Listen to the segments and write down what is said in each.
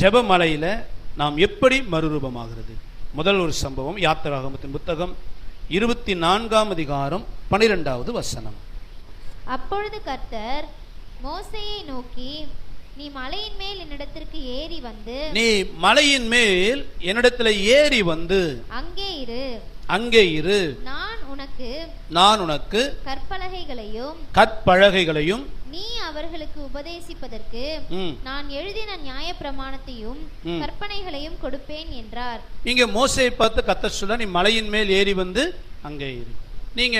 ஜெபமலையில நாம் எப்படி மறுரூபமாகிறது? முதல் ஒரு சம்பவம் யாத்திராகமத்தின் புத்தகம் இருபத்தி நான்காம் அதிகாரம் பனிரெண்டாவது வசனம். அப்பொழுது கர்த்தர் மோசேயை நோக்கி நீ மலையின் மேல் என்னிடத்திற்கு ஏறி வந்து நீ மலையின் மேல் என்னிடத்துல ஏறி வந்து அங்கே இரு. அங்கே இரு. நான் உனக்கு நான் உனக்கு கற்பலகைகளையும் கற்பலகைகளையும் நீ அவர்களுக்கு உபதேசிப்பதற்கு நான் எழுதின நியாய பிரமாணத்தையும். கற்பனைகளையும் கொடுப்பேன் என்றார். இங்க மோசையை பார்த்து கத்த சொல்ல நீ மலையின் மேல் ஏறி வந்து அங்கே இரு. நீங்க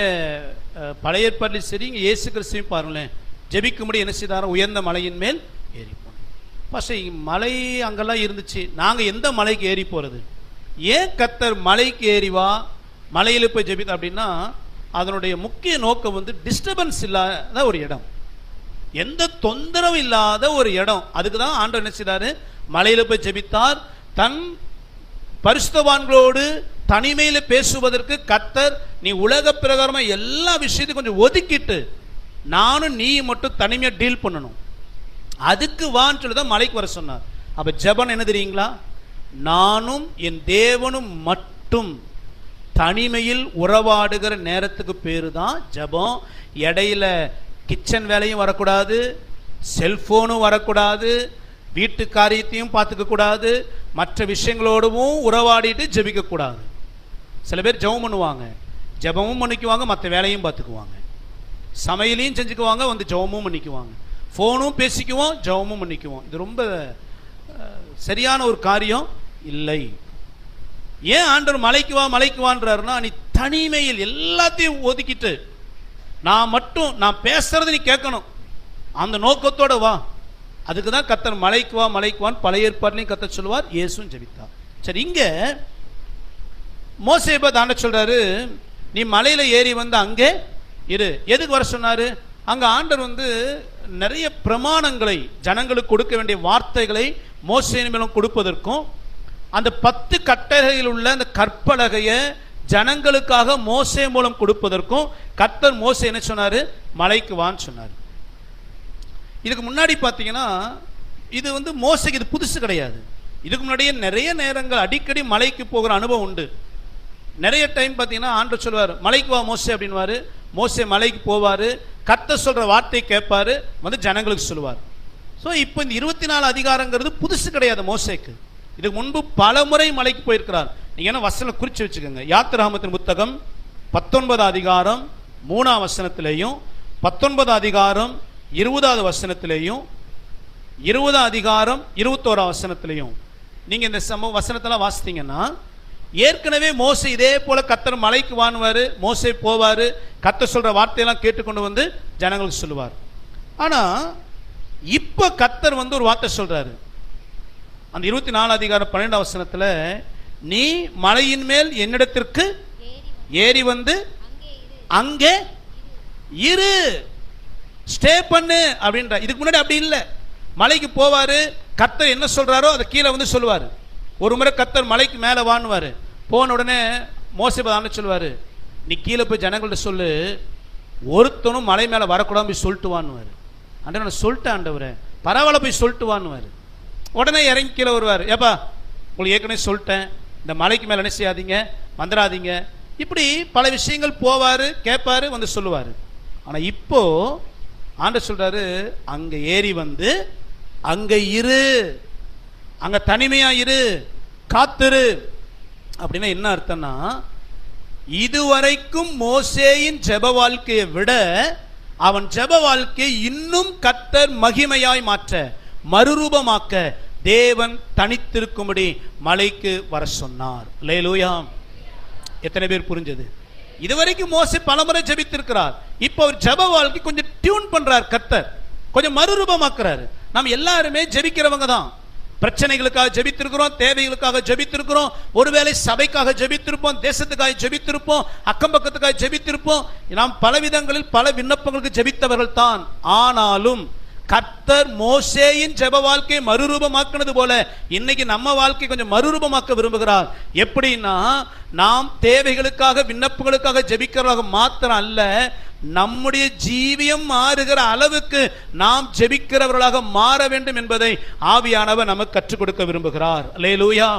பழைய ஏற்பாட்டில் சரி இங்க இயேசு கிறிஸ்துவையும் பாருங்களேன். ஜெபிக்கும்படி என்ன செய்தாரோ உயர்ந்த மலையின் மேல் ஏறி போனோம் இங்க மலை அங்கெல்லாம் இருந்துச்சு. நாங்க எந்த மலைக்கு ஏறி போறது? ஏன் கத்தர் மலைக்கு ஏறி வா? மலையில் போய் ஜெபித்த அப்படின்னா அதனுடைய முக்கிய நோக்கம் வந்து டிஸ்டர்பன்ஸ் இல்லாத ஒரு இடம். எந்த தொந்தரவும் இல்லாத ஒரு இடம். அதுக்கு தான் ஆண்டவர் என்ன மலையில் போய் ஜெபித்தார். தன் பரிசுத்தவான்களோடு தனிமையில் பேசுவதற்கு கத்தர் நீ உலக பிரகாரமா எல்லா விஷயத்தையும் கொஞ்சம் ஒதுக்கிட்டு நானும் நீ மட்டும் தனிமையாக டீல் பண்ணணும். அதுக்கு வான்னு சொல்லி தான் மலைக்கு வர சொன்னார். அப்போ ஜபன் என்ன தெரியுங்களா? நானும் என் தேவனும் மட்டும் தனிமையில் உறவாடுகிற நேரத்துக்கு பேர் தான் ஜெபம். இடையில கிச்சன் வேலையும் வரக்கூடாது செல்போனும் வரக்கூடாது வீட்டு காரியத்தையும் பார்த்துக்க கூடாது மற்ற விஷயங்களோடவும் உறவாடிட்டு ஜெபிக்க கூடாது. சில பேர் ஜெபம் பண்ணுவாங்க. ஜெபமும் பண்ணிக்குவாங்க மற்ற வேலையும் பார்த்துக்குவாங்க. சமையலையும் செஞ்சுக்குவாங்க வந்து ஜெபமும் பண்ணிக்குவாங்க. ஃபோனும் பேசிக்குவோம் ஜெபமும் பண்ணிக்குவோம். இது ரொம்ப சரியான ஒரு காரியம் இல்லை. ஏன் ஆண்டவர் மலைக்கு வா மலைக்கு வான்றாருன்னா நீ தனிமையில் எல்லாத்தையும் ஒதுக்கிட்டு நான் மட்டும் நான் பேசுறது நீ கேட்கணும். அந்த நோக்கத்தோட வா. அதுக்கு தான் கத்தர் மலைக்கு வா மலைக்குவான்னு பழைய ஏற்பாடுலையும் கத்தர் சொல்லுவார் இயேசும் ஜெபித்தார். சரி இங்க மோசே தாண்ட சொல்கிறாரு சொல்றாரு நீ மலையில் ஏறி வந்து அங்கே இரு. எதுக்கு வர சொன்னாரு? அங்க ஆண்டர் வந்து நிறைய பிரமாணங்களை ஜனங்களுக்கு கொடுக்க வேண்டிய வார்த்தைகளை மோசேயின் மேலும் கொடுப்பதற்கும் அந்த பத்து கட்டளையில் உள்ள அந்த கற்பலகையை ஜனங்களுக்காக மோசே மூலம் கொடுப்பதற்கும் கர்த்தர் மோசே என்ன சொன்னாரு? மலைக்கு வான்னு சொன்னார். இதுக்கு முன்னாடி பார்த்தீங்கன்னா இது வந்து மோசைக்கு இது புதுசு கிடையாது. இதுக்கு முன்னாடியே நிறைய நேரங்கள் அடிக்கடி மலைக்கு போகிற அனுபவம் உண்டு. நிறைய டைம் பார்த்தீங்கன்னா ஆண்டு சொல்லுவார் மலைக்கு வா மோசே அப்படின்வாரு மோசே மலைக்கு போவார். கத்த சொல்கிற வார்த்தை கேட்பாரு. வந்து ஜனங்களுக்கு சொல்லுவார். ஸோ இப்போ இந்த இருபத்தி நாலு அதிகாரங்கிறது புதுசு கிடையாது மோசேக்கு. இதுக்கு முன்பு பல முறை மலைக்கு போயிருக்கிறார். நீங்கள் என்ன வசனம் குறிச்சு வச்சுக்கோங்க. யாத்திராமத்தின் புத்தகம் பத்தொன்பது அதிகாரம் மூணாம் வசனத்திலேயும் பத்தொன்பது அதிகாரம் இருபதாவது வசனத்திலேயும் இருபதாம் அதிகாரம் இருபத்தோராம் வசனத்திலையும். நீங்க இந்த சம வசனத்தெல்லாம் வாசித்தீங்கன்னா ஏற்கனவே மோசை இதே போல கத்தர் மலைக்கு வாணுவாரு மோசை போவாரு கத்த சொல்ற வார்த்தையெல்லாம் கேட்டுக்கொண்டு வந்து ஜனங்களுக்கு சொல்லுவார். ஆனா இப்ப கத்தர் வந்து ஒரு வார்த்தை சொல்றாரு. அந்த இருபத்தி நாலு அதிகாரம் பன்னெண்டு அவசரத்தில் நீ மலையின் மேல் என்னிடத்திற்கு ஏறி வந்து அங்கே இரு. ஸ்டே பண்ணு அப்படின்ற. இதுக்கு முன்னாடி அப்படி இல்லை. மலைக்கு போவார் கத்தர் என்ன சொல்கிறாரோ அதை கீழே வந்து சொல்லுவார். ஒரு முறை கத்தர் மலைக்கு மேலே வாணுவாரு போன உடனே மோசபாதான சொல்லுவார் நீ கீழே போய் ஜனங்கள்ட்ட சொல்லு ஒருத்தனும் மலை மேலே வரக்கூடாது போய் சொல்லிட்டு வான்னுவார். அண்டவர் நான் சொல்லிட்டேன் ஆண்டவரே. பரவாயில்ல போய் சொல்லிட்டு வான்னுவாரு. உடனே இறங்கி கீழே வருவார். ஏப்பா உங்களுக்கு ஏற்கனவே சொல்லிட்டேன். இந்த மலைக்கு மேலே என்ன செய்யாதீங்க வந்துடாதீங்க இப்படி பல விஷயங்கள் போவார் கேட்பாரு வந்து சொல்லுவார். ஆனால் இப்போ ஆண்ட சொல்கிறாரு அங்கே ஏறி வந்து அங்கே இரு. அங்கே தனிமையாக இரு. காத்திரு. அப்படின்னா என்ன அர்த்தம்னா இதுவரைக்கும் மோசேயின் ஜெப வாழ்க்கையை விட அவன் ஜெப வாழ்க்கையை இன்னும் கத்தர் மகிமையாய் மாற்ற மறுரூபமாக்க தேவன் தனித்திருக்கும்படி மலைக்கு வர சொன்னார். லேலூயா எத்தனை பேர் புரிஞ்சது? இதுவரைக்கும் மோசே பலமுறை ஜபித்திருக்கிறார். இப்போ அவர் ஜெப வாழ்க்கை கொஞ்சம் டியூன் பண்றார் கத்தர். கொஞ்சம் மறுரூபமாக்குறாரு. நம்ம எல்லாருமே ஜெபிக்கிறவங்க தான். பிரச்சனைகளுக்காக ஜெபித்திருக்கிறோம் தேவைகளுக்காக ஜெபித்திருக்கிறோம் ஒருவேளை சபைக்காக ஜெபித்திருப்போம் தேசத்துக்காக ஜெபித்திருப்போம் அக்கம் பக்கத்துக்காக ஜெபித்திருப்போம். நாம் பல விதங்களில் பல விண்ணப்பங்களுக்கு ஜெபித்தவர்கள் தான் ஆனாலும் கர்த்தர் மோசேயின் ஜெப வாழ்க்கையை மறுரூபமாக்குனது போல இன்னைக்கு நம்ம வாழ்க்கை கொஞ்சம் மறுரூபமாக்க விரும்புகிறார். எப்படின்னா நாம் தேவைகளுக்காக விண்ணப்பங்களுக்காக ஜெபிக்கிறவங்க மாத்திரம் அல்ல நம்முடைய ஜீவியம் மாறுகிற அளவுக்கு நாம் ஜெபிக்கிறவர்களாக மாற வேண்டும் என்பதை ஆவியானவர் நமக்கு கற்றுக் கொடுக்க விரும்புகிறார். அல்லேலூயா.